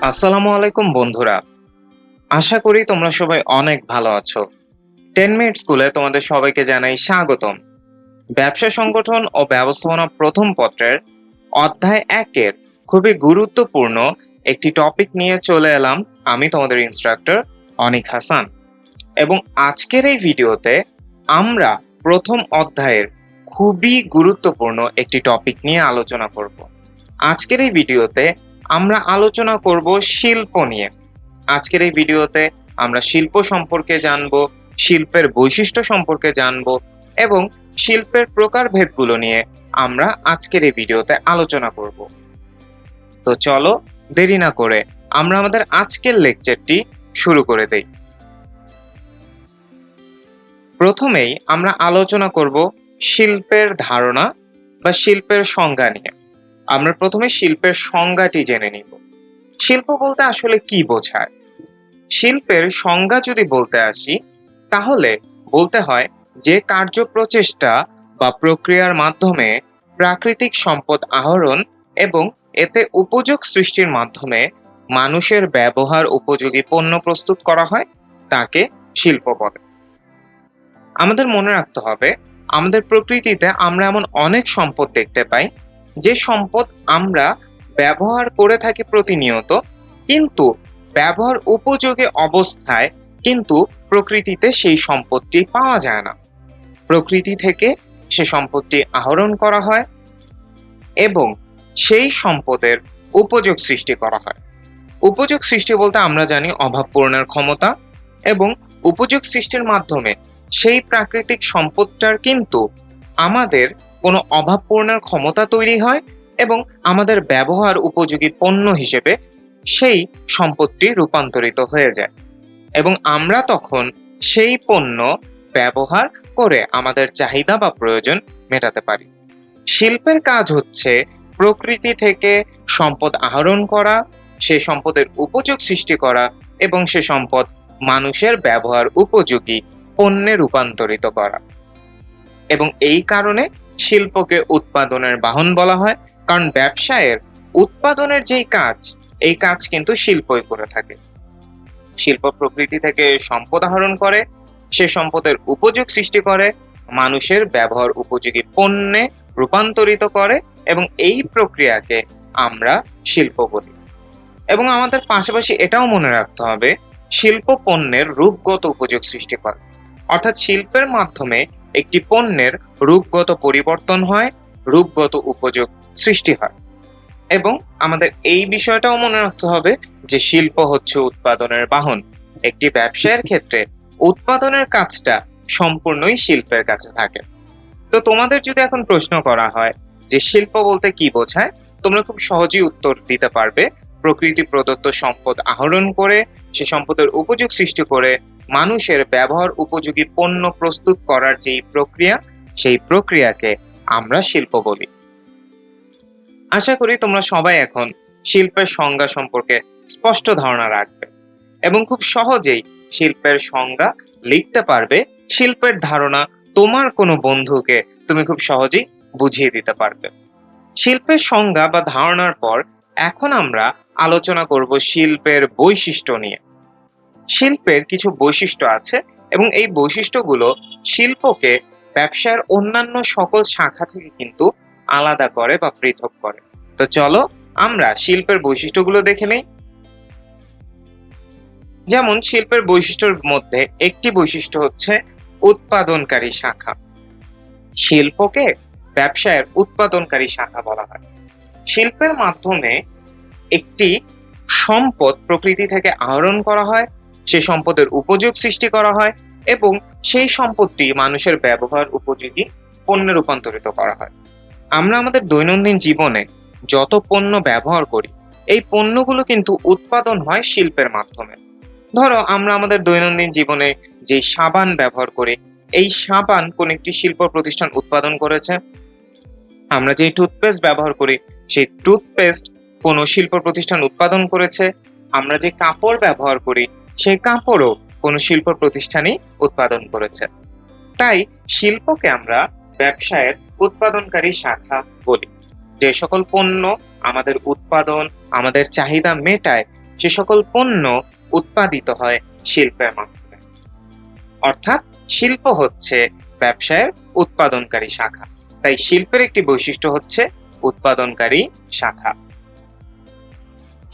আসসালামু আলাইকুম বন্ধুরা। আশা করি তোমরা সবাই অনেক ভালো আছো। টেন মিনিট স্কুলে তোমাদের সবাইকে জানাই স্বাগতম। ব্যবসা সংগঠন ও ব্যবস্থাপনা প্রথম পত্রের অধ্যায় একের খুবই গুরুত্বপূর্ণ একটি টপিক নিয়ে চলে এলাম আমি তোমাদের ইনস্ট্রাক্টর অনিক হাসান। এবং আজকের এই ভিডিওতে আমরা প্রথম অধ্যায়ের খুবই গুরুত্বপূর্ণ একটি টপিক নিয়ে আলোচনা করব। আজকের এই ভিডিওতে আমরা আলোচনা করব শিল্প নিয়ে। আজকের এই ভিডিওতে আমরা শিল্প সম্পর্কে জানব, শিল্পের বৈশিষ্ট্য সম্পর্কে জানব এবং শিল্পের প্রকারভেদগুলো নিয়ে আমরা আজকের এই ভিডিওতে আলোচনা করব। তো চলো দেরি না করে আমরা আমাদের আজকের লেকচারটি শুরু করে দেই। প্রথমেই আমরা আলোচনা করব শিল্পের ধারণা বা শিল্পের সংজ্ঞা নিয়ে। আমরা প্রথমে শিল্পের সংজ্ঞাটি জেনে নিব। শিল্প বলতে আসলে কি বোঝায়? শিল্পের সংজ্ঞা যদি বলতে আসি, তাহলে বলতে হয় যে কার্য প্রচেষ্টা বা প্রক্রিয়ার মাধ্যমে প্রাকৃতিক সম্পদ আহরণ এবং এতে উপযোগ সৃষ্টির মাধ্যমে মানুষের ব্যবহার উপযোগী পণ্য প্রস্তুত করা হয়, তাকে শিল্প বলে। আমাদের মনে রাখতে হবে, আমাদের প্রকৃতিতে আমরা এমন অনেক সম্পদ দেখতে পাই যে সম্পদ আমরা ব্যবহার করে থাকি প্রতিনিয়ত, কিন্তু ব্যবহার উপযোগী অবস্থায় কিন্তু প্রকৃতিতে সেই সম্পদটি পাওয়া যায় না। প্রকৃতি থেকে সে সম্পদটি আহরণ করা হয় এবং সেই সম্পদের উপযোগ সৃষ্টি করা হয়। উপযোগ সৃষ্টি বলতে আমরা জানি অভাব পূরণের ক্ষমতা এবং উপযোগ সৃষ্টির মাধ্যমে সেই প্রাকৃতিক সম্পদটার কিন্তু আমাদের কোনো অভাব পূরণের ক্ষমতা তৈরি হয় এবং আমাদের ব্যবহার উপযোগী পণ্য হিসেবে সেই সম্পদটি রূপান্তরিত হয়ে যায়। এবং আমরা তখন সেই পণ্য ব্যবহার করে আমাদের চাহিদা বা প্রয়োজন মেটাতে পারি। শিল্পের কাজ হচ্ছে প্রকৃতি থেকে সম্পদ আহরণ করা, সে সম্পদের উপযোগ সৃষ্টি করা এবং সে সম্পদ মানুষের ব্যবহার উপযোগী পণ্যে রূপান্তরিত করা। এবং এই কারণে শিল্পকে উৎপাদনের বাহন বলা হয়, কারণ ব্যবসায়ের উৎপাদনের যেই কাজ, এই কাজ কিন্তু শিল্পই করে থাকে। শিল্প প্রকৃতি থেকে সম্পদ আহরণ করে, সে সম্পদের উপযোগ সৃষ্টি করে, মানুষের ব্যবহার উপযোগী পণ্যে রূপান্তরিত করে এবং এই প্রক্রিয়াকে আমরা শিল্প বলি। এবং আমাদের পাশাপাশি এটাও মনে রাখতে হবে, শিল্প পণ্যের রূপগত উপযোগ সৃষ্টি করে। অর্থাৎ শিল্পের মাধ্যমে একটি পণ্যের রূপগত পরিবর্তন হয়, রূপগত উপযোগ সৃষ্টি হয়। এবং আমাদের এই বিষয়টাও মনে রাখতে হবে যে শিল্প হচ্ছে উৎপাদনের বাহন। একটি ব্যবসায়ের ক্ষেত্রে উৎপাদনের কাজটা সম্পূর্ণই শিল্পের কাছে থাকে। তো তোমাদের যদি এখন প্রশ্ন করা হয় যে শিল্প বলতে কি বোঝায়, তোমরা খুব সহজেই উত্তর দিতে পারবে। প্রকৃতি প্রদত্ত সম্পদ আহরণ করে, সে সম্পদের উপযোগ সৃষ্টি করে মানুষের ব্যবহার উপযোগী পণ্য প্রস্তুত করার যেই প্রক্রিয়া, সেই প্রক্রিয়াকে আমরা শিল্প বলি। আশা করি তোমরা সবাই এখন শিল্পের সংজ্ঞা সম্পর্কে স্পষ্ট ধারণা রাখবে এবং খুব সহজেই শিল্পের সংজ্ঞা লিখতে পারবে। শিল্পের ধারণা তোমার কোনো বন্ধুকে তুমি খুব সহজেই বুঝিয়ে দিতে পারবে। শিল্পের সংজ্ঞা বা ধারণার পর এখন আমরা আলোচনা করব শিল্পের বৈশিষ্ট্য নিয়ে। শিল্পের কিছু বৈশিষ্ট্য আছে এবং এই বৈশিষ্ট্যগুলো শিল্পকে ব্যবসার অন্যান্য সকল শাখা থেকে কিন্তু আলাদা করে বা পৃথক করে। তো চলো আমরা শিল্পের বৈশিষ্ট্যগুলো দেখে নেই। যেমন শিল্পের বৈশিষ্ট্যের মধ্যে একটি বৈশিষ্ট্য হচ্ছে উৎপাদনকারী শাখা। শিল্পকে ব্যবসায়ের উৎপাদনকারী শাখা বলা হয়। শিল্পের মাধ্যমে একটি সম্পদ প্রকৃতি থেকে আহরণ করা হয় সে সম্পদের উপযোগ সৃষ্টি করা হয় এবং সেই সম্পদটি মানুষের ব্যবহার উপযোগী পণ্যে রূপান্তরিত করা হয়। আমরা আমাদের দৈনন্দিন জীবনে যত পণ্য ব্যবহার করি, এই পণ্যগুলো কিন্তু উৎপাদন হয় শিল্পের মাধ্যমে। ধরো, আমরা আমাদের দৈনন্দিন জীবনে যে সাবান ব্যবহার করি, এই সাবান কোন একটি শিল্প প্রতিষ্ঠান উৎপাদন করেছে? আমরা যে টুথপেস্ট ব্যবহার করি, সেই টুথপেস্ট কোনো শিল্প প্রতিষ্ঠান উৎপাদন করেছে? আমরা যে কাপড় ব্যবহার করি সেই কাপড়ও কোনো শিল্প প্রতিষ্ঠানই উৎপাদন করেছে। তাই শিল্পকে আমরা ব্যবসায়ের উৎপাদনকারী শাখা বলি। যে সকল পণ্য আমাদের উৎপাদন, আমাদের চাহিদা মেটায়, সে সকল পণ্য উৎপাদিত হয় শিল্পের মাধ্যমে। অর্থাৎ শিল্প হচ্ছে ব্যবসায়ের উৎপাদনকারী শাখা। তাই শিল্পের একটি বৈশিষ্ট্য হচ্ছে উৎপাদনকারী শাখা।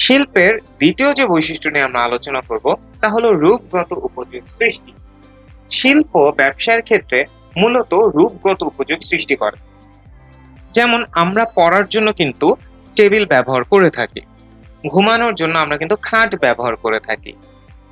শিল্পের দ্বিতীয় যে বৈশিষ্ট্য নিয়ে আমরা আলোচনা করব, তা হলো রূপগত উপযোগ সৃষ্টি। শিল্প ব্যবসার ক্ষেত্রে মূলত রূপগত উপযোগ সৃষ্টি করে। যেমন আমরা পড়ার জন্য কিন্তু টেবিল ব্যবহার করে থাকি, ঘুমানোর জন্য আমরা কিন্তু খাট ব্যবহার করে থাকি।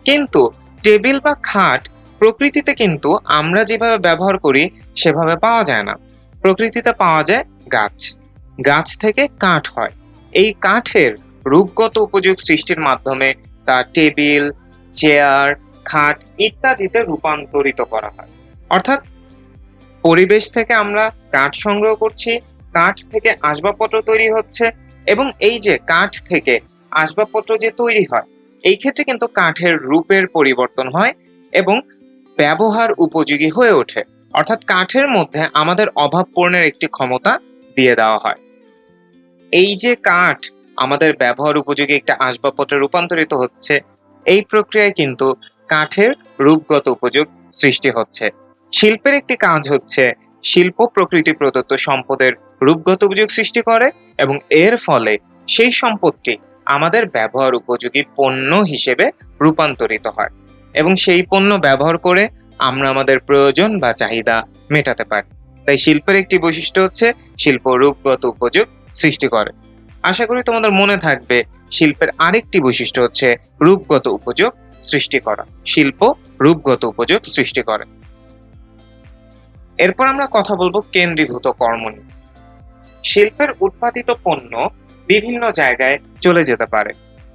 কিন্তু টেবিল বা খাট প্রকৃতিতে কিন্তু আমরা যেভাবে ব্যবহার করি, সেভাবে পাওয়া যায় না। প্রকৃতিতে পাওয়া যায় গাছ। গাছ থেকে কাঠ হয়। এই কাঠের রূপগত উপযোগ সৃষ্টির মাধ্যমে তা টেবিল, চেয়ার, খাট ইত্যাদিতে রূপান্তরিত করা হয়। অর্থাৎ পরিবেশ থেকে আমরা কাঠ সংগ্রহ করছি, কাঠ থেকে আসবাবপত্র তৈরি হচ্ছে এবং এই যে কাঠ থেকে আসবাবপত্র যে তৈরি হয়, এই ক্ষেত্রে কিন্তু কাঠের রূপের পরিবর্তন হয় এবং ব্যবহার উপযোগী হয়ে ওঠে। অর্থাৎ কাঠের মধ্যে আমাদের অভাব পূরণের একটি ক্ষমতা দিয়ে দেওয়া হয়। এই যে কাঠ আমাদের ব্যবহার উপযোগী একটা আসবাবপত্রে রূপান্তরিত হচ্ছে, এই প্রক্রিয়ায় কিন্তু কাঠের রূপগত উপযোগ সৃষ্টি হচ্ছে। শিল্পের একটি কাজ হচ্ছে শিল্প প্রকৃতি প্রদত্ত সম্পদের রূপগত উপযোগ সৃষ্টি করে এবং এর ফলে সেই সম্পদটি আমাদের ব্যবহার উপযোগী পণ্য হিসেবে রূপান্তরিত হয় এবং সেই পণ্য ব্যবহার করে আমরা আমাদের প্রয়োজন বা চাহিদা মেটাতে পারি। তাই শিল্পের একটি বৈশিষ্ট্য হচ্ছে শিল্প রূপগত উপযোগ সৃষ্টি করে। আশা করি তোমাদের মনে থাকবে, শিল্পের আরেকটি বৈশিষ্ট্য হচ্ছে রূপগত উপযোগ সৃষ্টি করা। শিল্প রূপগত উপযোগ সৃষ্টি করে। এরপর আমরা কথা বলব কেন্দ্রীভূত কর্ম নিয়ে। শিল্পের উৎপাদিত পণ্য বিভিন্ন জায়গায় চলে যেতে পারে।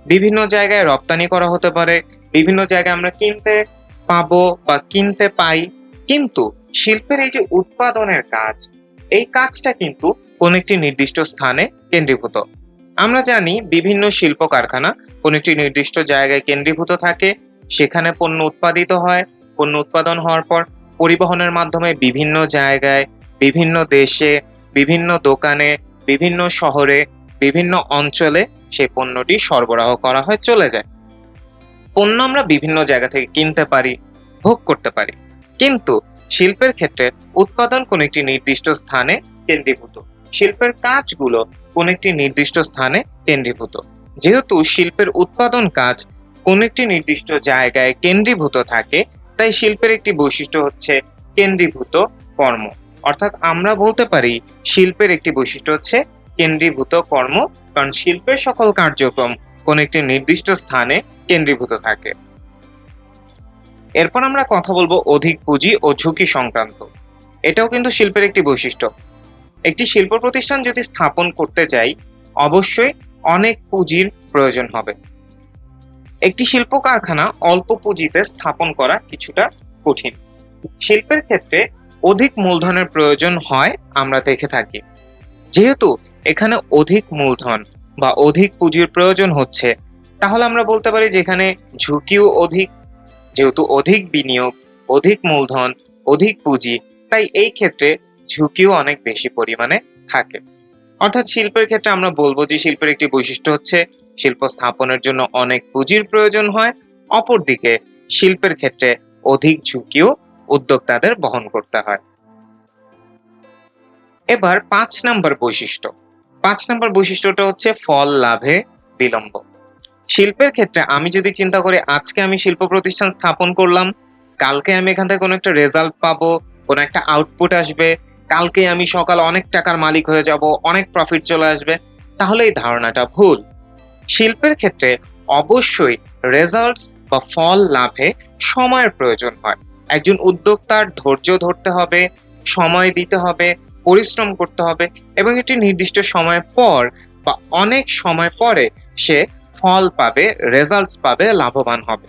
বিভিন্ন জায়গায় রপ্তানি করা হতে পারে, বিভিন্ন জায়গায় আমরা কিনতে পাবো বা কিনতে পাই। কিন্তু শিল্পের এই যে উৎপাদনের কাজ, এই কাজটা কিন্তু কোন একটি নির্দিষ্ট স্থানে কেন্দ্রীভূত। আমরা জানি বিভিন্ন শিল্প কারখানা কোন একটি নির্দিষ্ট জায়গায় কেন্দ্রীভূত থাকে, সেখানে পণ্য উৎপাদিত হয়, পণ্য উৎপাদন হওয়ার পর পরিবহনের মাধ্যমে বিভিন্ন জায়গায়, বিভিন্ন দেশে, বিভিন্ন দোকানে, বিভিন্ন শহরে, বিভিন্ন অঞ্চলে সেই পণ্যটি সরবরাহ করা হয় চলে যায়। পণ্য আমরা বিভিন্ন জায়গা থেকে কিনতে পারি, ভোগ করতে পারি। কিন্তু শিল্পের ক্ষেত্রে উৎপাদন কোন একটি নির্দিষ্ট স্থানে কেন্দ্রীভূত। শিল্পের কাজগুলো কোন একটি নির্দিষ্ট স্থানে কেন্দ্রীভূত। যেহেতু শিল্পের উৎপাদন কাজ কোন একটি নির্দিষ্ট জায়গায় কেন্দ্রীভূত থাকে, তাই শিল্পের একটি বৈশিষ্ট্য হচ্ছে কেন্দ্রীভূত কর্ম। অর্থাৎ আমরা বলতে পারি শিল্পের একটি বৈশিষ্ট্য হচ্ছে কেন্দ্রীভূত কর্ম, কারণ শিল্পের সকল কার্যক্রম কোন একটি নির্দিষ্ট স্থানে কেন্দ্রীভূত থাকে। এরপর আমরা কথা বলব অধিক পুঁজি ও ঝুঁকি সংক্রান্ত। এটাও কিন্তু শিল্পের একটি বৈশিষ্ট্য। একটি শিল্প প্রতিষ্ঠান যদি স্থাপন করতে চাই, অবশ্যই অনেক পুঁজির প্রয়োজন হবে। একটি শিল্প কারখানা অল্প পুঁজিতে স্থাপন করা কিছুটা কঠিন। শিল্পের ক্ষেত্রে অধিক মূলধনের প্রয়োজন হয়, আমরা দেখে থাকি। যেহেতু এখানে অধিক মূলধন বা অধিক পুঁজির প্রয়োজন হচ্ছে, তাহলে আমরা বলতে পারি যে এখানে ঝুঁকিও অধিক। যেহেতু অধিক বিনিয়োগ, অধিক মূলধন, অধিক পুঁজি, তাই এই ক্ষেত্রে ঝুঁকিও অনেক বেশি পরিমাণে থাকে। অর্থাৎ শিল্পের ক্ষেত্রে আমরা বলব যে শিল্পের একটি বৈশিষ্ট্য হচ্ছে শিল্প স্থাপনের জন্য অনেক পুঁজির প্রয়োজন হয়। অপরদিকে শিল্পের ক্ষেত্রে অধিক ঝুঁকিও উদ্যোক্তাদের বহন করতে হয়। এবার পাঁচ নাম্বার বৈশিষ্ট্য। পাঁচ নাম্বার বৈশিষ্ট্যটা হচ্ছে ফল লাভে বিলম্ব। শিল্পের ক্ষেত্রে আমি যদি চিন্তা করি, আজকে আমি শিল্প প্রতিষ্ঠান স্থাপন করলাম, কালকে আমি এখান থেকে কোনো একটা রেজাল্ট পাবো, কোনো একটা আউটপুট আসবে কালকে আমি সকাল অনেক টাকার মালিক হয়ে যাব, অনেক প্রফিট চলে আসবে, তাহলে এই ধারণাটা ভুল। শিল্পের ক্ষেত্রে অবশ্যই রেজাল্টস বা ফল লাভে সময়ের প্রয়োজন হয়। একজন উদ্যোক্তার ধৈর্য ধরতে হবে, সময় দিতে হবে, পরিশ্রম করতে হবে এবং একটি নির্দিষ্ট সময় পর বা অনেক সময় পরে সে ফল পাবে রেজাল্টস পাবে, লাভবান হবে।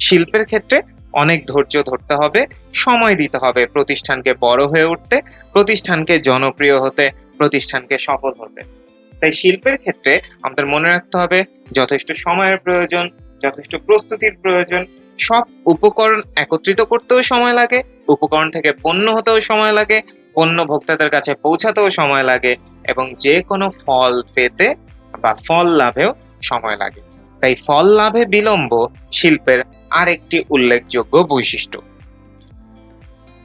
শিল্পের ক্ষেত্রে অনেক ধৈর্য ধরতে হবে, সময় দিতে হবে প্রতিষ্ঠানকে বড় হয়ে উঠতে, প্রতিষ্ঠানকে জনপ্রিয় হতে, প্রতিষ্ঠানকে সফল হতে। তাই শিল্পের ক্ষেত্রে আমাদের মনে রাখতে হবে যথেষ্ট সময়ের প্রয়োজন, যথেষ্ট প্রস্তুতির প্রয়োজন, সব উপকরণ একত্রিত করতেও সময় লাগে, উপকরণ থেকে পণ্য হতেও সময় লাগে, পণ্য ভোক্তাদের কাছে পৌঁছাতেও সময় লাগে এবং যে কোনো ফল পেতে বা ফল লাভেও সময় লাগে। তাই ফল লাভে বিলম্ব শিল্পের আরেকটি উল্লেখযোগ্য বৈশিষ্ট্য।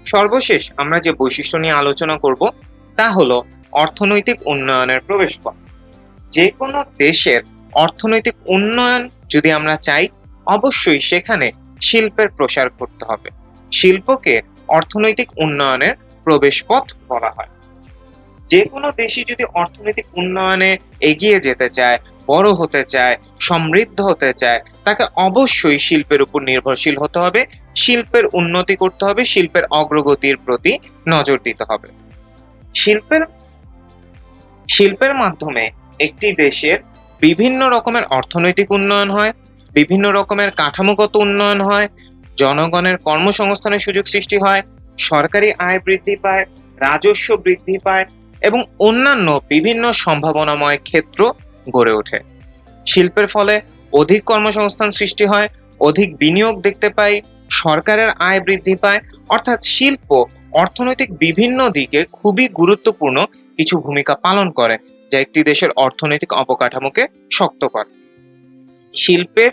সর্বশেষ আমরা যে বৈশিষ্ট্য নিয়ে আলোচনা করব, তা হলো অর্থনৈতিক উন্নয়নের প্রবেশপথ। যে কোনো দেশের অর্থনৈতিক উন্নয়ন যদি আমরা চাই, অবশ্যই সেখানে শিল্পের প্রসার করতে হবে। শিল্পকে অর্থনৈতিক উন্নয়নের প্রবেশপথ বলা হয়। যে কোনো দেশই যদি অর্থনৈতিক উন্নয়নে এগিয়ে যেতে চায় বড় হতে চায়, সমৃদ্ধ হতে চায়, তাকে অবশ্যই শিল্পের উপর নির্ভরশীল হতে হবে, শিল্পের উন্নতি করতে হবে, শিল্পের অগ্রগতির প্রতি নজর দিতে হবে। শিল্পের শিল্পের মাধ্যমে একটি দেশের বিভিন্ন রকমের অর্থনৈতিক উন্নয়ন হয়, বিভিন্ন রকমের কাঠামোগত উন্নয়ন হয়, জনগণের কর্মসংস্থানের সুযোগ সৃষ্টি হয়, সরকারি আয় বৃদ্ধি পায়, রাজস্ব বৃদ্ধি পায় এবং অন্যান্য বিভিন্ন সম্ভাবনাময় ক্ষেত্র গড়ে ওঠে। শিল্পের ফলে অধিক কর্মসংস্থান সৃষ্টি হয়, অধিক বিনিয়োগ দেখতে পাই, সরকারের আয় বৃদ্ধি পায়, অর্থাৎ শিল্প অর্থনৈতিক বিভিন্ন দিকে খুবই গুরুত্বপূর্ণ কিছু ভূমিকা পালন করে, যা একটি দেশের অর্থনৈতিক অবকাঠামোকে শক্ত করে। শিল্পের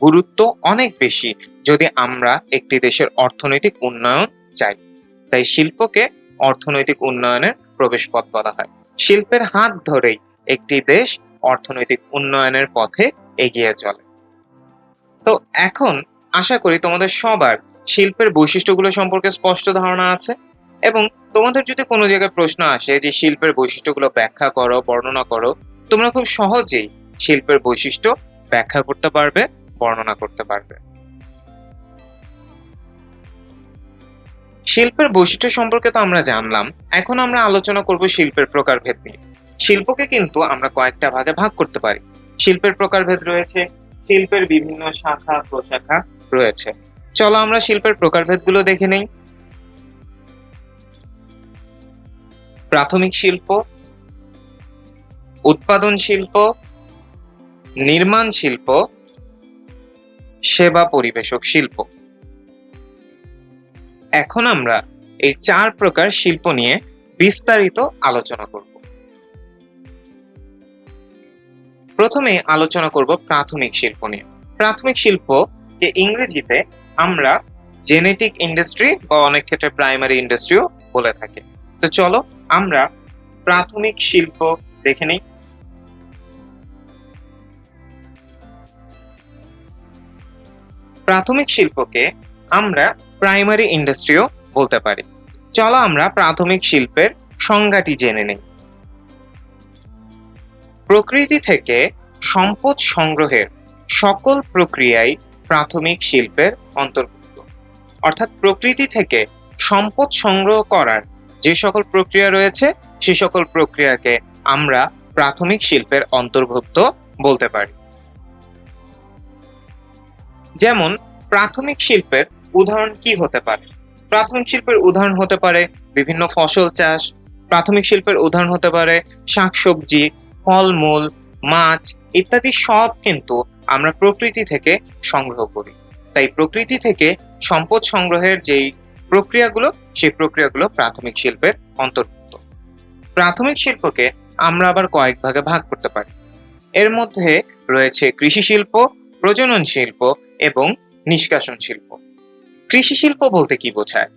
গুরুত্ব অনেক বেশি যদি আমরা একটি দেশের অর্থনৈতিক উন্নয়ন চাই। তাই শিল্পকে অর্থনৈতিক উন্নয়নের প্রবেশপথ বলা হয়। শিল্পের হাত ধরেই একটি দেশ অর্থনৈতিক উন্নয়নের পথে এগিয়ে চলে। তো এখন আশা করি তোমাদের সবার শিল্পের বৈশিষ্ট্যগুলো সম্পর্কে স্পষ্ট ধারণা আছে এবং তোমাদের যদি কোনো জায়গায় প্রশ্ন আসে যে শিল্পের বৈশিষ্ট্যগুলো ব্যাখ্যা করো, বর্ণনা করো, তোমরা খুব সহজেই শিল্পের বৈশিষ্ট্য ব্যাখ্যা করতে পারবে, বর্ণনা করতে পারবে। শিল্পের বৈশিষ্ট্য সম্পর্কে তো আমরা জানলাম, এখন আমরা আলোচনা করব শিল্পের প্রকারভেদ নিয়ে। শিল্পকে কিন্তু আমরা কয়েকটা ভাগে ভাগ করতে পারি। শিল্পের প্রকারভেদ রয়েছে, শিল্পের বিভিন্ন শাখা, প্রশাখা রয়েছে। চলো আমরা শিল্পের প্রকারভেদগুলো দেখে নেই। প্রাথমিক শিল্প, উৎপাদন শিল্প, নির্মাণ শিল্প, সেবা পরিবেশক শিল্প। এখন আমরা এই চার প্রকার শিল্প নিয়ে বিস্তারিত আলোচনা করব। প্রথমে আলোচনা করব প্রাথমিক শিল্প নিয়ে। প্রাথমিক শিল্প যে ইংরেজিতে আমরা জেনেটিক ইন্ডাস্ট্রি বা অনেক ক্ষেত্রে প্রাইমারি ইন্ডাস্ট্রিও বলে থাকি। তো চলো আমরা প্রাথমিক শিল্প দেখে নিই। প্রাথমিক শিল্পকে আমরা প্রাইমারি ইন্ডাস্ট্রিও বলতে পারি। চলো আমরা প্রাথমিক শিল্পের সংজ্ঞাটি জেনে নিই। প্রকৃতি থেকে সম্পদ সংগ্রহের সকল প্রক্রিয়াই প্রাথমিক শিল্পের অন্তর্ভুক্ত। অর্থাৎ প্রকৃতি থেকে সম্পদ সংগ্রহ করার যে সকল প্রক্রিয়া রয়েছে, সে সকল প্রক্রিয়াকে আমরা প্রাথমিক শিল্পের অন্তর্ভুক্ত বলতে পারি। যেমন, প্রাথমিক শিল্পের উদাহরণ কি হতে পারে? প্রাথমিক শিল্পের উদাহরণ হতে পারে বিভিন্ন ফসল চাষ, প্রাথমিক শিল্পের উদাহরণ হতে পারে শাকসবজি ফলমূল, মাছ ইত্যাদি সব কিন্তু আমরা প্রকৃতি থেকে সংগ্রহ করি। তাই প্রকৃতি থেকে সম্পদ সংগ্রহের যেই প্রক্রিয়াগুলো, সেই প্রক্রিয়াগুলো প্রাথমিক শিল্পের অন্তর্ভুক্ত। প্রাথমিক শিল্পকে আমরা আবার কয়েক ভাগে ভাগ করতে পারি। এর মধ্যে রয়েছে কৃষি শিল্প, প্রজনন শিল্প এবং নিষ্কাশন শিল্প। কৃষি শিল্প বলতে কি বোঝায়?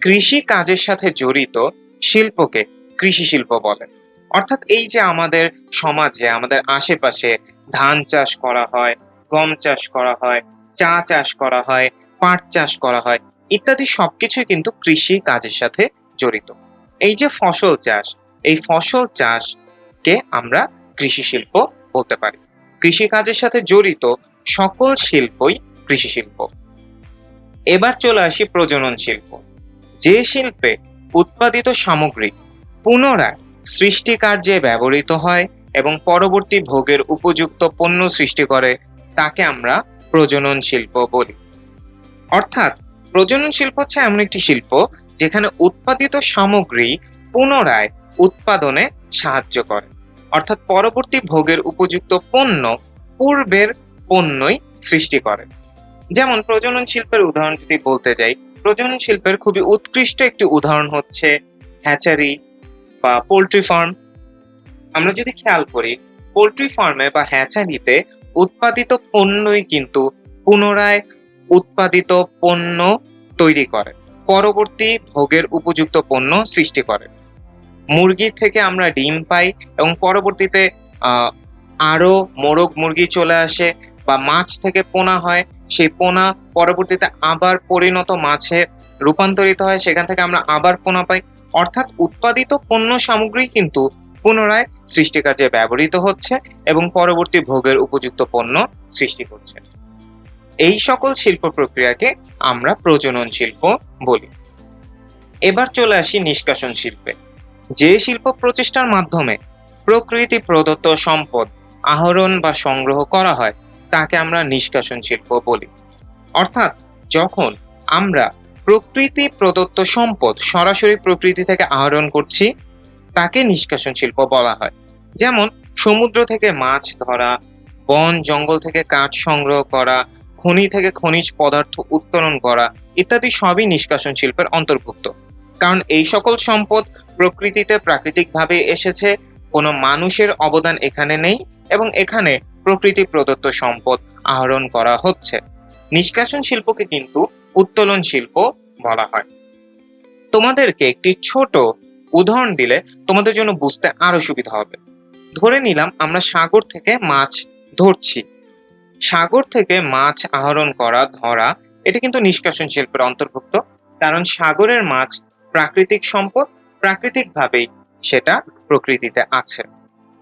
কৃষি কাজের সাথে জড়িত শিল্পকে কৃষি শিল্প বলে। অর্থাৎ এই যে আমাদের সমাজে, আমাদের আশেপাশে ধান চাষ করা হয়, গম চাষ করা হয়, চা চাষ করা হয়, পাট চাষ করা হয়, ইত্যাদি সবকিছুই কিন্তু কৃষি কাজের সাথে জড়িত। এই যে ফসল চাষ, এই ফসল চাষকে আমরা কৃষি শিল্প বলতে পারি। কৃষি কাজের সাথে জড়িত সকল শিল্পই কৃষি শিল্প। এবার চলে আসি প্রজনন শিল্প। যে শিল্পে উৎপাদিত সামগ্রী পুনরায় সৃষ্টি কার্যে ব্যবহৃত হয় এবং পরবর্তী ভোগের উপযুক্ত পণ্য সৃষ্টি করে, তাকে আমরা প্রজনন শিল্প বলি। অর্থাৎ, প্রজনন শিল্প হচ্ছে এমন একটি শিল্প যেখানে উৎপাদিত সামগ্রী পুনরায় উৎপাদনে সাহায্য করে। অর্থাৎ, পরবর্তী ভোগের উপযুক্ত পণ্য পূর্বের পণ্যই সৃষ্টি করে। যেমন, প্রজনন শিল্পের উদাহরণ যদি বলতে যাই, প্রজনন শিল্পের খুবই উৎকৃষ্ট একটি উদাহরণ হচ্ছে হ্যাচারি বা পোল্ট্রি ফার্ম। আমরা যদি খেয়াল করি পোল্ট্রি ফার্মে বা হ্যাচারিতে উৎপাদিত পণ্যই কিন্তু পুনরায় উৎপাদিত পণ্য তৈরি করে। পরবর্তী ভোগের উপযুক্ত পণ্য সৃষ্টি করে। মুরগি থেকে আমরা ডিম পাই এবং পরবর্তীতে আহ, আরও মোরগ মুরগি চলে আসে বা মাছ থেকে পোনা হয়। সেই পোনা পরবর্তীতে আবার পরিণত মাছে রূপান্তরিত হয়। সেখান থেকে আমরা আবার পোনা পাই। অর্থাৎ উৎপাদিত পণ্য সামগ্রী কিন্তু পুনরায় সৃষ্টিকার্যে ব্যবহৃত হচ্ছে এবং পরবর্তী ভোগের উপযুক্ত পণ্য সৃষ্টি করছে। এই সকল শিল্প প্রক্রিয়াকে আমরা প্রজনন শিল্প বলি। এবার চলে আসি নিষ্কাশন শিল্পে। যে শিল্প প্রচেষ্টার মাধ্যমে প্রকৃতি প্রদত্ত সম্পদ আহরণ বা সংগ্রহ করা হয়, তাকে আমরা নিষ্কাশন শিল্প বলি। অর্থাৎ যখন আমরা প্রকৃতি প্রদত্ত সম্পদ সরাসরি প্রকৃতি থেকে আহরণ করছি, তাকে নিষ্কাশন শিল্প বলা হয়। যেমন, সমুদ্র থেকে মাছ ধরা, বন, জঙ্গল থেকে কাঠ সংগ্রহ করা, খনি থেকে খনিজ পদার্থ উত্তোলন করা, ইত্যাদি সবই নিষ্কাশন শিল্পের অন্তর্ভুক্ত। কারণ এই সকল সম্পদ প্রকৃতিতে প্রাকৃতিকভাবে এসেছে, কোনো মানুষের অবদান এখানে নেই এবং এখানে প্রকৃতি প্রদত্ত সম্পদ আহরণ করা হচ্ছে। নিষ্কাশন শিল্পকে কিন্তু উত্তোলন শিল্প বলা হয়। তোমাদেরকে একটি ছোট উদাহরণ দিলে তোমাদের জন্য বুঝতে আরও সুবিধা হবে। ধরে নিলাম আমরা সাগর থেকে মাছ ধরছি। সাগর থেকে মাছ আহরণ করা, ধরা, এটা কিন্তু নিষ্কাশন শিল্পের অন্তর্ভুক্ত, কারণ সাগরের মাছ প্রাকৃতিক সম্পদ, প্রাকৃতিকভাবেই সেটা প্রকৃতিতে আছে।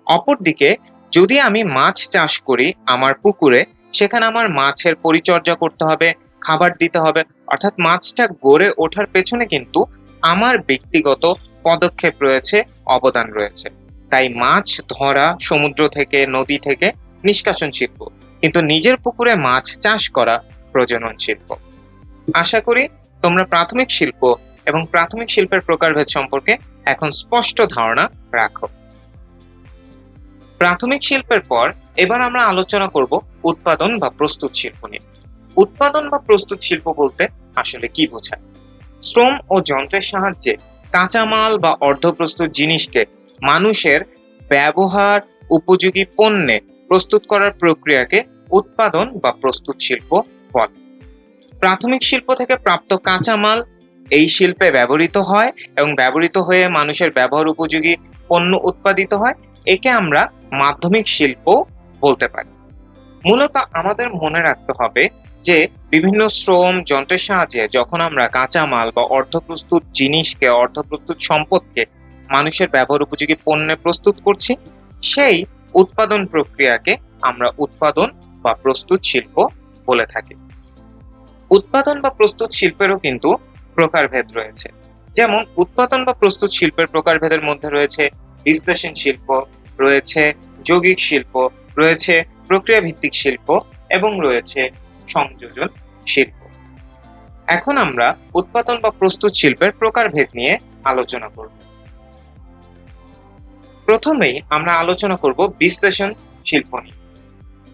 অপরদিকে, যদি আমি মাছ চাষ করি আমার পুকুরে, সেখানে আমার মাছের পরিচর্যা করতে হবে খাবার দিতে হবে। অর্থাৎ মাছটা গড়ে ওঠার পেছনে কিন্তু আমার ব্যক্তিগত পদক্ষেপ রয়েছে, অবদান রয়েছে। তাই মাছ ধরা সমুদ্র থেকে, নদী থেকে নিষ্কাশন শিল্প, কিন্তু নিজের পুকুরে মাছ চাষ করা প্রজনন শিল্প। আশা করি তোমরা প্রাথমিক শিল্প এবং প্রাথমিক শিল্পের প্রকারভেদ সম্পর্কে এখন স্পষ্ট ধারণা রাখো। প্রাথমিক শিল্পের পর এবার আমরা আলোচনা করব উৎপাদন বা প্রস্তুত শিল্প নিয়ে। উৎপাদন বা প্রস্তুত শিল্প বলতে আসলে কি বোঝায়? শ্রম ও যন্ত্রের সাহায্যে কাঁচামাল বা অর্ধপ্রস্তুত জিনিসকে মানুষের ব্যবহার উপযোগী পণ্যে প্রস্তুত করার প্রক্রিয়াকে উৎপাদন বা প্রস্তুত শিল্প বলে। প্রাথমিক শিল্প থেকে প্রাপ্ত কাঁচামাল এই শিল্পে ব্যবহৃত হয় এবং ব্যবহৃত হয়ে মানুষের ব্যবহার উপযোগী পণ্য উৎপাদিত হয়, একে আমরা মাধ্যমিক শিল্প বলতে পারি। মূলত আমাদের মনে রাখতে হবে যে বিভিন্ন শ্রম যন্ত্রের সাহায্যে যখন আমরা কাঁচামাল বা অর্ধপ্রস্তুত জিনিসকে অর্ধপ্রস্তুত সম্পদকে মানুষের ব্যবহার উপযোগী পণ্যে প্রস্তুত করছি, সেই উৎপাদন প্রক্রিয়াকে আমরা উৎপাদন বা প্রস্তুত শিল্প বলে থাকি। উৎপাদন বা প্রস্তুত শিল্পেরও কিন্তু প্রকারভেদ রয়েছে। যেমন, উৎপাদন বা প্রস্তুত শিল্পের প্রকারভেদের মধ্যে রয়েছে বিশ্লেষণ শিল্প, রয়েছে যৌগিক শিল্প, রয়েছে প্রক্রিয়া ভিত্তিক শিল্প এবং রয়েছে সংযোজন শিল্প। এখন আমরা উৎপাদন বা প্রস্তুত শিল্পের প্রকারভেদ নিয়ে আলোচনা করব। প্রথমেই আমরা আলোচনা করব বিশ্লেষণ শিল্প নিয়ে।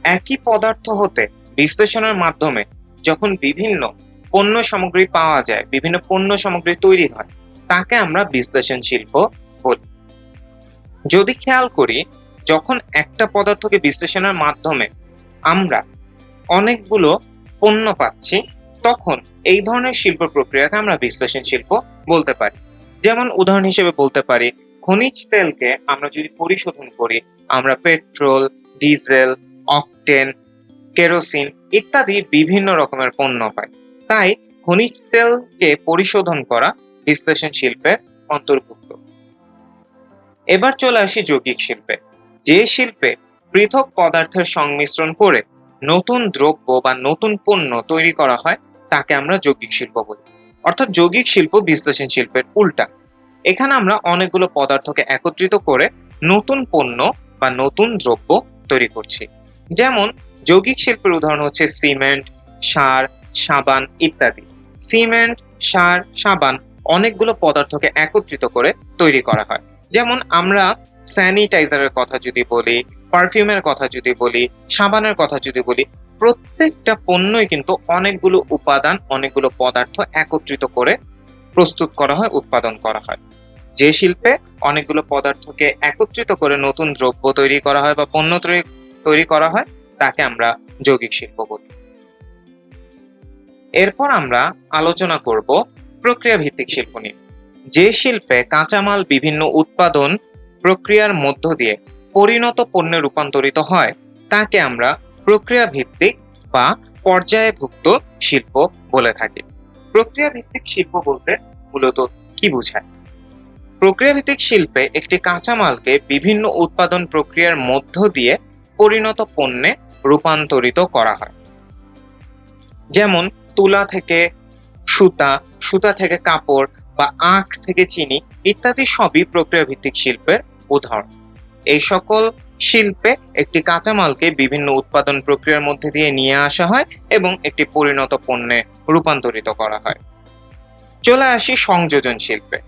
একই পদার্থ হতে বিশ্লেষণের মাধ্যমে যখন বিভিন্ন পণ্য সামগ্রী পাওয়া যায়, বিভিন্ন পণ্য সামগ্রী তৈরি হয়, তাকে আমরা বিশ্লেষণ শিল্প বলি। যদি খেয়াল করি, যখন একটা পদার্থকে বিশ্লেষণের মাধ্যমে আমরা অনেকগুলো পণ্য পাচ্ছি, তখন এই ধরনের শিল্প প্রক্রিয়াকে আমরা বিশ্লেষণ শিল্প বলতে পারি। যেমন উদাহরণ হিসেবে বলতে পারি, খনিজ তেলকে আমরা যদি পরিশোধন করি, আমরা পেট্রোল, ডিজেল, অকটেন, কেরোসিন ইত্যাদি বিভিন্ন রকমের পণ্য পাই। তাই খনিজ তেলকে পরিশোধন করা বিশ্লেষণ শিল্পের অন্তর্ভুক্ত। এবার চলে আসি যৌগিক শিল্পে। যে শিল্পে পৃথক পদার্থের সংমিশ্রণ করে নতুন দ্রব্য বা নতুন পণ্য তৈরি করা হয়, তাকে আমরা যৌগিক শিল্প বলি। অর্থাৎ যৌগিক শিল্প বিশ্লেষণ শিল্পের উল্টা। এখানে আমরা অনেকগুলো পদার্থকে একত্রিত করে নতুন পণ্য বা নতুন দ্রব্য তৈরি করছি। যেমন, যৌগিক শিল্পের উদাহরণ হচ্ছে সিমেন্ট, সার, সাবান ইত্যাদি। সিমেন্ট, সার, সাবান অনেকগুলো পদার্থকে একত্রিত করে তৈরি করা হয়। যেমন, আমরা স্যানিটাইজারের কথা যদি বলি পারফিউমের কথা যদি বলি, সাবানের কথা যদি বলি, প্রত্যেকটা পণ্যই কিন্তু অনেকগুলো উপাদান, অনেকগুলো পদার্থ একত্রিত করে প্রস্তুত করা হয়, উৎপাদন করা হয়। যে শিল্পে অনেকগুলো পদার্থকে একত্রিত করে নতুন দ্রব্য তৈরি করা হয় বা পণ্য তৈরি করা হয়, তাকে আমরা যৌগিক শিল্প বলি। এরপর আমরা আলোচনা করব প্রক্রিয়া ভিত্তিক শিল্প নিয়ে। যে শিল্পে কাঁচামাল বিভিন্ন উৎপাদন প্রক্রিয়ার মধ্য দিয়ে পরিণত পণ্যে রূপান্তরিত হয়। তাকে আমরা প্রক্রিয়া ভিত্তিক বা পর্যায়ভুক্ত শিল্প বলে থাকি। প্রক্রিয়া ভিত্তিক শিল্প বলতে মূলত কি বোঝায়? প্রক্রিয়া ভিত্তিক শিল্পে একটি কাঁচামালকে বিভিন্ন উৎপাদন প্রক্রিয়ার মধ্য দিয়ে পরিণত পণ্যে রূপান্তরিত করা হয়। যেমন তুলা থেকে সুতা সুতা থেকে কাপড় বা আখ থেকে চিনি ইত্যাদি সবই প্রক্রিয়া ভিত্তিক শিল্পের উদাহরণ। এই সকল শিল্পে একটি কাঁচামালকে বিভিন্ন উৎপাদন প্রক্রিয়ার মধ্যে দিয়ে নিয়ে আসা হয় এবং একটি পরিণত পণ্যে রূপান্তরিত করা হয়। চলে আসি সংযোজন শিল্পে।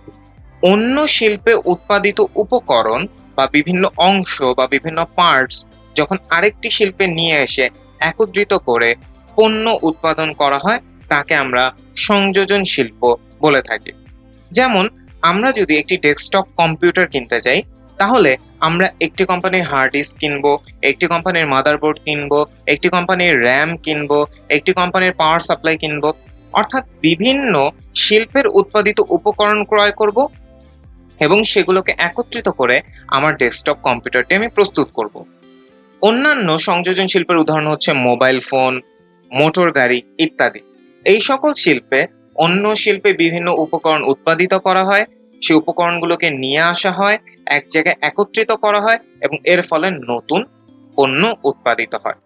অন্য শিল্পে উৎপাদিত উপকরণ বা বিভিন্ন অংশ বা বিভিন্ন পার্টস যখন আরেকটি শিল্পে নিয়ে এসে একত্রিত করে পণ্য উৎপাদন করা হয়, তাকে আমরা সংযোজন শিল্প বলে থাকি। যেমন, আমরা যদি একটি ডেস্কটপ কম্পিউটার কিনতে যাই তাহলে আমরা একটি কোম্পানির হার্ড ডিস্ক কিনবো, একটি কোম্পানির মাদারবোর্ড কিনবো, একটি কোম্পানির র্যাম কিনবো, একটি কোম্পানির পাওয়ার সাপ্লাই কিনবো, অর্থাৎ বিভিন্ন শিল্পের উৎপাদিত উপকরণ ক্রয় করব এবং সেগুলোকে একত্রিত করে আমার ডেস্কটপ কম্পিউটারটি আমি প্রস্তুত করব। অন্যান্য সংযোজন শিল্পের উদাহরণ হচ্ছে মোবাইল ফোন মোটর গাড়ি ইত্যাদি। এই সকল শিল্পে অন্য শিল্পে বিভিন্ন উপকরণ উৎপাদিত করা হয় সেই উপকরণগুলোকে নিয়ে আসা হয়, এক জায়গায় একত্রিত করা হয় এবং এর ফলে নতুন পণ্য উৎপাদিত হয়।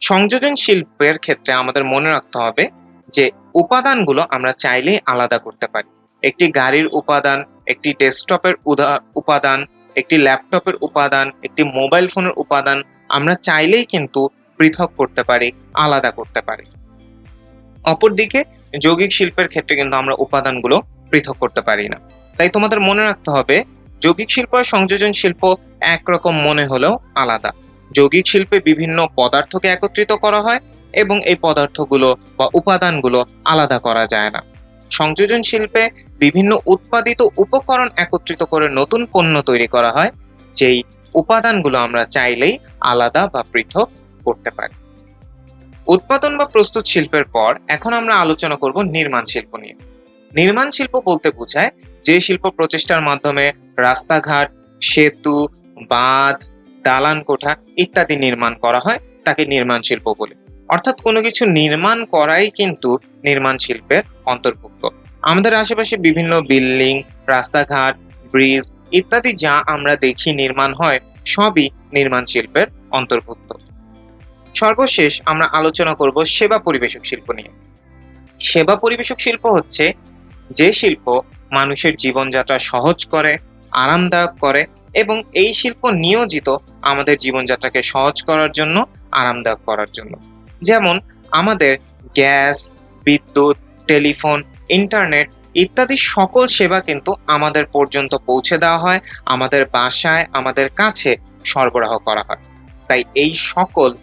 সংযোজন শিল্পের ক্ষেত্রে আমাদের মনে রাখতে হবে যে উপাদানগুলো আমরা চাইলেই আলাদা করতে পারি। একটি গাড়ির উপাদান, একটি ডেস্কটপের উপাদান, একটি ল্যাপটপের উপাদান, একটি মোবাইল ফোনের উপাদান আমরা চাইলেই কিন্তু পৃথক করতে পারি, আলাদা করতে পারি। অপরদিকে যৌগিক শিল্পের ক্ষেত্রে কিন্তু আমরা উপাদানগুলো পৃথক করতে পারি না। তাই তোমাদের মনে রাখতে হবে, যৌগিক শিল্প আর সংযোজন শিল্প একরকম মনে হলেও আলাদা। যৌগিক শিল্পে বিভিন্ন পদার্থকে একত্রিত করা হয় এবং এই পদার্থগুলো বা উপাদানগুলো আলাদা করা যায় না। সংযোজন শিল্পে বিভিন্ন উৎপাদিত উপকরণ একত্রিত করে নতুন পণ্য তৈরি করা হয়, যেই উপাদানগুলো আমরা চাইলেই আলাদা বা পৃথক করতে পারি। উৎপাদন বা প্রস্তুত শিল্পের পর এখন আমরা আলোচনা করব নির্মাণ শিল্প নিয়ে। নির্মাণ শিল্প বলতে বোঝায় যে শিল্প প্রচেষ্টার মাধ্যমে রাস্তাঘাট, সেতু, বাঁধ, দালান কোঠা ইত্যাদি নির্মাণ করা হয়, তাকে নির্মাণ শিল্প বলে। অর্থাৎ কোনো কিছু নির্মাণ করাই কিন্তু নির্মাণ শিল্পের অন্তর্ভুক্ত। আমাদের আশেপাশে বিভিন্ন বিল্ডিং, রাস্তাঘাট, ব্রিজ ইত্যাদি যা আমরা দেখি নির্মাণ হয়, সবই নির্মাণ শিল্পের অন্তর্ভুক্ত। সর্বশেষ আমরা আলোচনা করব সেবা পরিবেশক শিল্প নিয়ে। সেবা পরিবেশক শিল্প হচ্ছে যে শিল্প মানুষের জীবনযাত্রা সহজ করে, আরামদায়ক করে এবং এই শিল্প নিয়োজিত আমাদের জীবনযাত্রাকে সহজ করার জন্য, আরামদায়ক করার জন্য। যেমন আমাদের গ্যাস, বিদ্যুৎ, টেলিফোন, ইন্টারনেট ইত্যাদি সকল সেবা কিন্তু আমাদের পর্যন্ত পৌঁছে দেওয়া হয়, আমাদের বাসায়, আমাদের কাছে সরবরাহ করা হয়। তাই এই সকল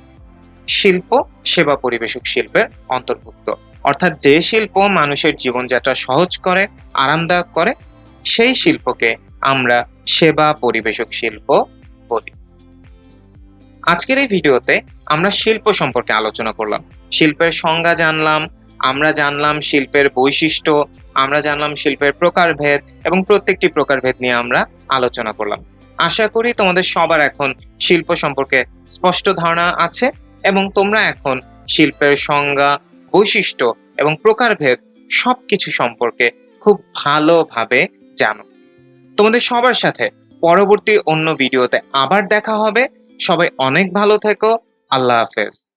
শিল্প সেবা পরিবেশক শিল্পের অন্তর্ভুক্ত। অর্থাৎ যে শিল্প মানুষের জীবনযাত্রা সহজ করে, আরামদায়ক করে, সেই শিল্পকে আমরা সেবা পরিবেশক শিল্প বলি। আজকের এই ভিডিওতে আমরা শিল্প সম্পর্কে আলোচনা করলাম। শিল্পের সংজ্ঞা জানলাম, আমরা জানলাম শিল্পের বৈশিষ্ট্য, আমরা জানলাম শিল্পের প্রকারভেদ এবং প্রত্যেকটি প্রকারভেদ নিয়ে আমরা আলোচনা করলাম। আশা করি তোমাদের সবার এখন শিল্প সম্পর্কে স্পষ্ট ধারণা আছে এবং তোমরা এখন শিল্পের সংজ্ঞা বৈশিষ্ট্য এবং প্রকারভেদ সবকিছু সম্পর্কে খুব ভালোভাবে জানো। তোমাদের সবার সাথে পরবর্তী অন্য ভিডিওতে আবার দেখা হবে। সবাই অনেক ভালো থেকো। আল্লাহ হাফেজ।